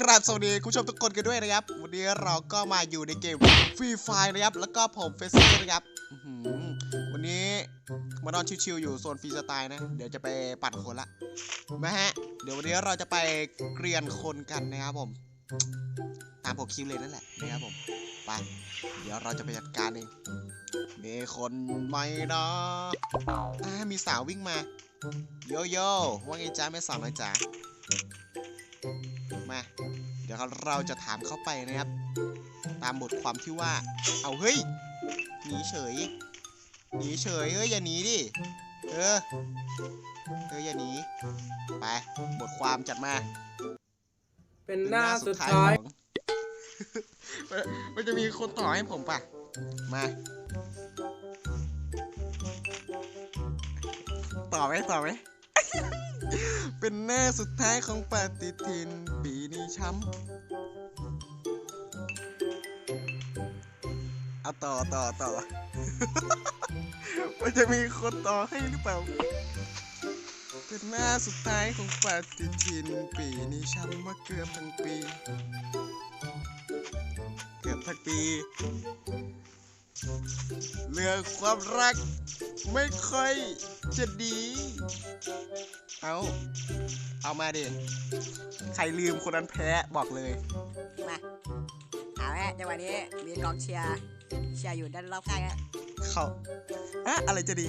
กราบสวัสดีคุณผู้ชมทุกคนกันด้วยนะครับ วันนี้เราก็มาอยู่ในเกมฟรีไฟนะครับ แล้วก็ผมเฟสซี่นะครับวันนี้มานอนชิวๆอยู่โซนฟรีสไตล์นะ เดี๋ยวจะไปปั่นคนละนะฮะ เดี๋ยววันนี้เราจะไปเกรียนคนกันนะครับผม ตามผมคิวเลยนั่นแหละนะครับผม เดี๋ยวเราจะไปจัดการเอง มีคนไหมนะอ่ามีสาววิ่งมา โยโย่ว่าไงจ้าแม่สาวน้อยจ๋า มา เดี๋ยวเราจะถามเข้าไปนะครับ ตามบทความที่ว่า เอาเฮ้ย หนีเฉย หนีเฉยเอ้ย อย่าหนีดิ เออ เออ อย่าหนี ไป บทความจัดมา เป็นหน้าสุดท้ายของ มันจะมีคนต่อให้ผมป่ะ มา ต่อไหมต่อไหม เป็นหน้าสุดท้ายของปฏิทิน ปีนี้ช้ำ เอาต่อต่อต่อ มันจะมีคนต่อให้หรือเปล่า เป็นหน้าสุดท้ายของปฏิทินปีนี้ช้ำมาเกือบทั้งปี เกือบทั้งปี เรื่องความรักไม่ค่อยจะดี เอาเอามาดิใครลืมคนนั้นแพ้บอกเลย มาเอาละจังหวะนี้มีกองเชียร์เชียร์อยู่ด้านรอบข้างอะเขาอะอะไรจะดี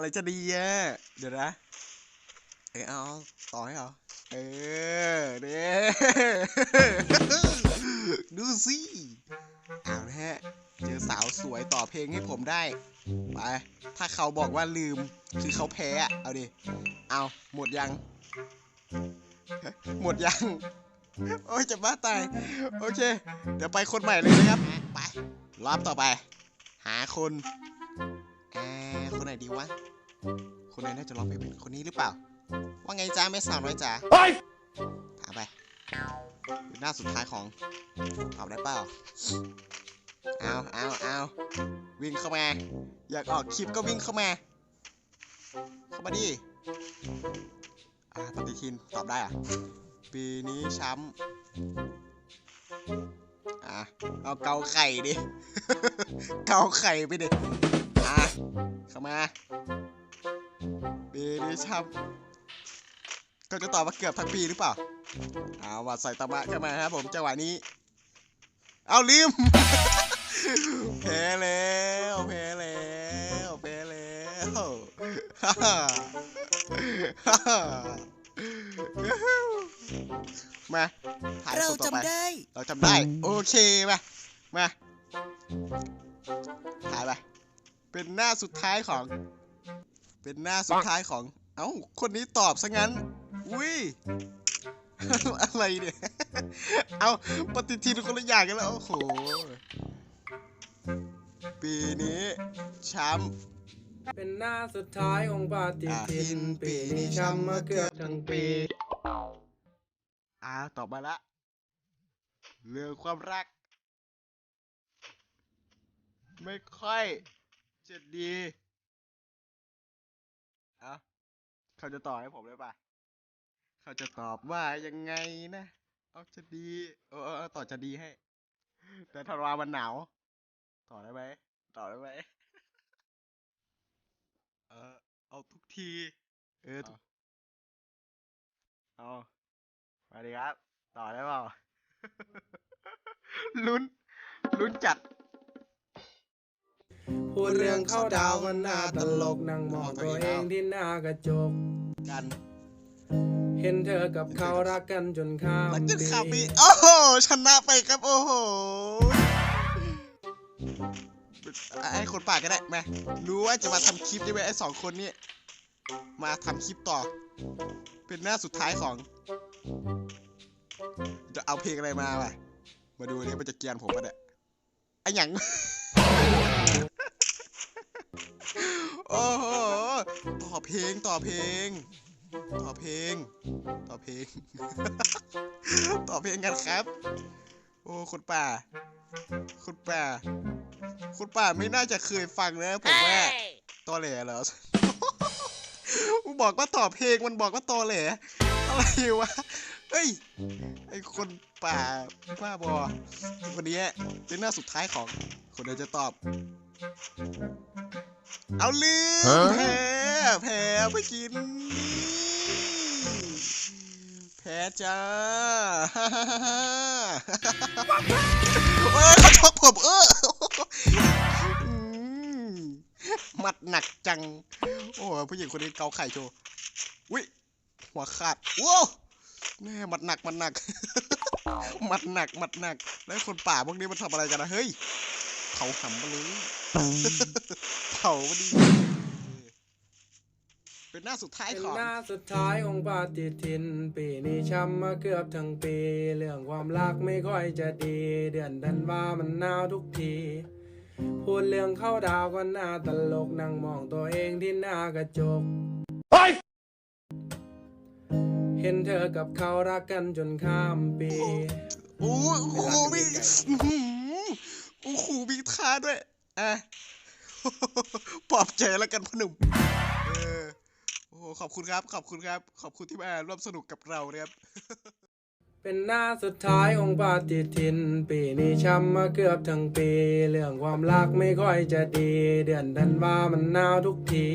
อะไรจะดีอะเดี๋ยวนะเออเอาต่อให้เหรอเออเด้ดูสิเอาละฮะเจอสาวสวยต่อเพลงให้ผมได้ไปถ้าเขาบอกว่าลืมคือเขาแพ้เอาดิเอาหมดยัง หมดยัง โอ้ยจะบ้าตาย โอเค เดี๋ยวไปคนใหม่เลยนะครับ ไปรอบต่อไป หาคนอ่า คนไหนดีวะ คนไหนน่าจะร้องเพลงเป็นคนนี้หรือเปล่า ว่าไงจ้าแม่สาวน้อยจ๋าถามไปเป็นหน้าสุดท้ายของตอบได้เปล่าเอาเอาเอาวิ่งเข้ามา อยากออกคลิปก็วิ่งเข้ามา เข้ามาดิอ่าปฏิทินตอบได้เหรอะปีนี้ช้ำอะเอาเกาไข่ดิ เกาไข่ไปดิ อะเข้ามาปีนี้ช้ำก็จะตอบว่าเกือบทั้งปีหรือเปล่าเอาวัดใส่ตามะเข้ามาครับผมจังหวะนี้ เอาลืมแพ้แล้วแพ้แล้วแพ้แล้วฮ่าฮ่าฮ่าฮ่ามาถ่ายเราคนต่อไปจำได้ เราจำได้ โอเคมามาถ่ายไป เป็นหน้าสุดท้ายของ เป็นหน้าสุดท้ายของ เอ้า คนนี้ตอบซะงั้น อุ้ย อะไรเนี่ย เอาปฏิทินคนละอย่างกันแล้ว โอ้โห ปีนี้แชมป์เป็นหน้าสุดท้ายของปฏิทิน ปีนี้ช้ำมาเกือบทั้งปี อ่าตอบมาละ เรื่องความรัก ไม่ค่อย จะดีเอ้าเขาจะตอบให้ผมเลยป่ะเขาจะตอบว่ายังไงนะเอาจะดีเออเออเออต่อจะดีให้ แต่ธันวามันหนาว ต่อได้ไหมต่อได้ไหมเออเอาทุกที เออทุกเอาสวัสดีครับ ต่อได้เปล่าลุ้นลุ้นจัด พูดเรื่องเข้าดาวมันน่าตลกนั่งมองตัวเองที่หน้ากระจก กันเห็นเธอกับเขารักกันจนข้ามหลังจากปี ข่าวปีโอ้โหชนะไปครับโอ้โหไอ้คนป่าก็ได้มารู้ว่าจะมาทำคลิปใช่ไหมไอ้สองคนนี้มาทำคลิปต่อ เป็นหน้าสุดท้ายของ จะเอาเพลงอะไรมาป่ะ มาดูนี่มันจะเกรียนผมปะเนี่ยไอ้หยัง โอ้โหต่อเพลงต่อเพลง ต่อเพลง ต่อเพลง ต่อเพลงกันครับ โอ้คุณป่า คุณป่า คุณป่าไม่น่าจะเคยฟังนะผมว่าตอแหลเหรอกูบอกว่าตอบเพลงมันบอกว่าตอแหลอะไรวะเฮ้ย ไอคนป่าบ้าบอวันนี้เป็นหน้าสุดท้ายของคนเดียวจะตอบ เอาลืมแพ้แพ้ไปกิน แพ้จ้าเออเขาชกผมเออมหมัดหนักจัง โอ้ผู้หญิงคนนี้เกาไข่โชว์วิหัวขาดว้าวแน่หมัดหนักหมัดหนักหมัดหนักหมัดหนัก แล้วคนป่าพวกนี้มันทำอะไรกันนะเฮ้ย เขาหำมาเลยเผามาดีเป็นหน้าสุดท้ายเป็นของหน้าสุดท้ายของปฏิทิน ปีนี้ช้ำมาเกือบทั้งปี เรื่องความรักไม่ค่อยจะดี เดือนธันวามันหนาวทุกที พูดเรื่องเข้าดาวก็น่าตลกนั่งมองตัวเองที่หน้ากระจก เห็นเธอกับเขารักกันจนข้ามปี โอ้โหมีอื้อหือโอ้โหมีท่า ด้วยอะปลอบใจแล้วกันพอหนุ่มเออโอ้โหขอบคุณครับขอบคุณครับ ขอบคุณที่มาร่วมสนุกกับเรานะครับเป็นหน้าสุดท้ายของปฏิทิน ปีนี้ช้ำมาเกือบทั้งปี เรื่องความรักไม่ค่อยจะดี เดือนธันวามันหนาวทุกที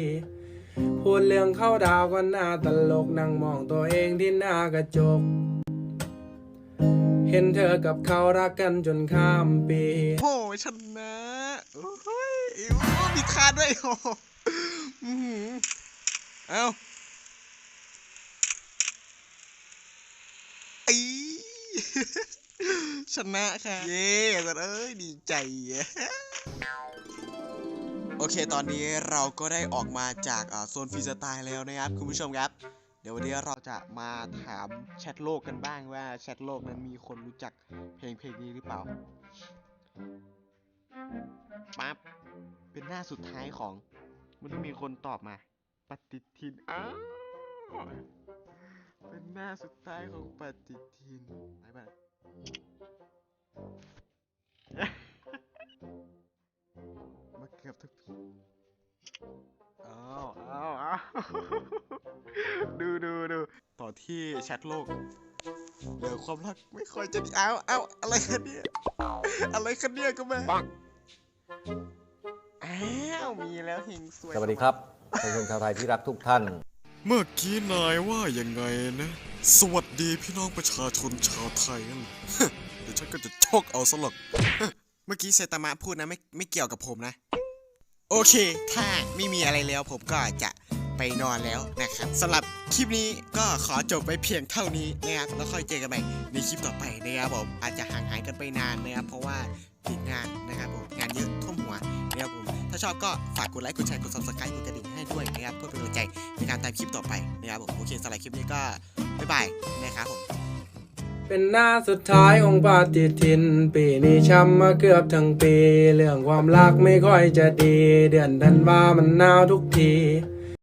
พูดเรื่องเข้าดาวก็น่าตลกนั่งมองตัวเองที่หน้ากระจก เห็นเธอกับเขารักกันจนข้ามปี โอ้ชนะโอ้ยโอ้มีท่าด้วยโอ้อื้อหือเอ้าอีชนะค่ะ เย้สัตว์เอ้ยดีใจ โอเค ตอนนี้เราก็ได้ออกมาจากโซนฟรีสไตล์แล้วนะครับ คุณผู้ชมครับ ดี๋ยววันนี้เราจะมาถามแชทโลกกันบ้างว่าแชทโลกนั้นมีคนรู้จักเพลงเพลงนี้หรือเปล่าปั๊บเป็นหน้าสุดท้ายของ มันต้องมีคนตอบมา ปฏิทินอ้าวเป็นหน้าสุดท้ายของปฏิทินไปบ้างมาเกือบทุกที อ้าวอ้าวอ้าวดูดูดูต่อที่แชทโลกเดี๋ยวความรักไม่ค่อยจะดีอ้าวอ้าวอะไรกันเนี่ยอะไรกันเนี่ยก็แม่อ้าวมีแล้วเฮงสวยสวัสดีครับท่านผู้ชมชาวไทยที่รักทุกท่าน เมื่อกี้นายว่ายังไงนะ สวัสดีพี่น้องประชาชนชาวไทยนั่นเดี๋ยวฉันก็จะชกเอาสลกเมื่อกี้เซตามะพูดนะไม่ไม่เกี่ยวกับผมนะ โอเค ถ้าไม่มีอะไรแล้วผมก็จะไปนอนแล้วนะครับสำหรับคลิปนี้ก็ขอจบไปเพียงเท่านี้นะครับแล้วค่อยเจอกันใหม่ในคลิปต่อไปนะครับผมอาจจะห่างหายกันไปนานนะครับเพราะว่าติดงานนะครับผมงานเยอะท่วมหัวนะครับผมถ้าชอบก็ฝากกดไลค์กดแชร์กด subscribe กดกระดิ่งให้ด้วยนะครับเพื่อเป็นกำลังใจในการตามคลิปต่อไปนะครับผมโอเคสำหรับคลิปนี้ก็บ๊ายบายนะครับผม เป็นหน้าสุดท้ายของปฏิทิน ปีนี้ช้ำมาเกือบทั้งปี เรื่องความรักไม่ค่อยจะดี เดือนธันวามันหนาวทุกที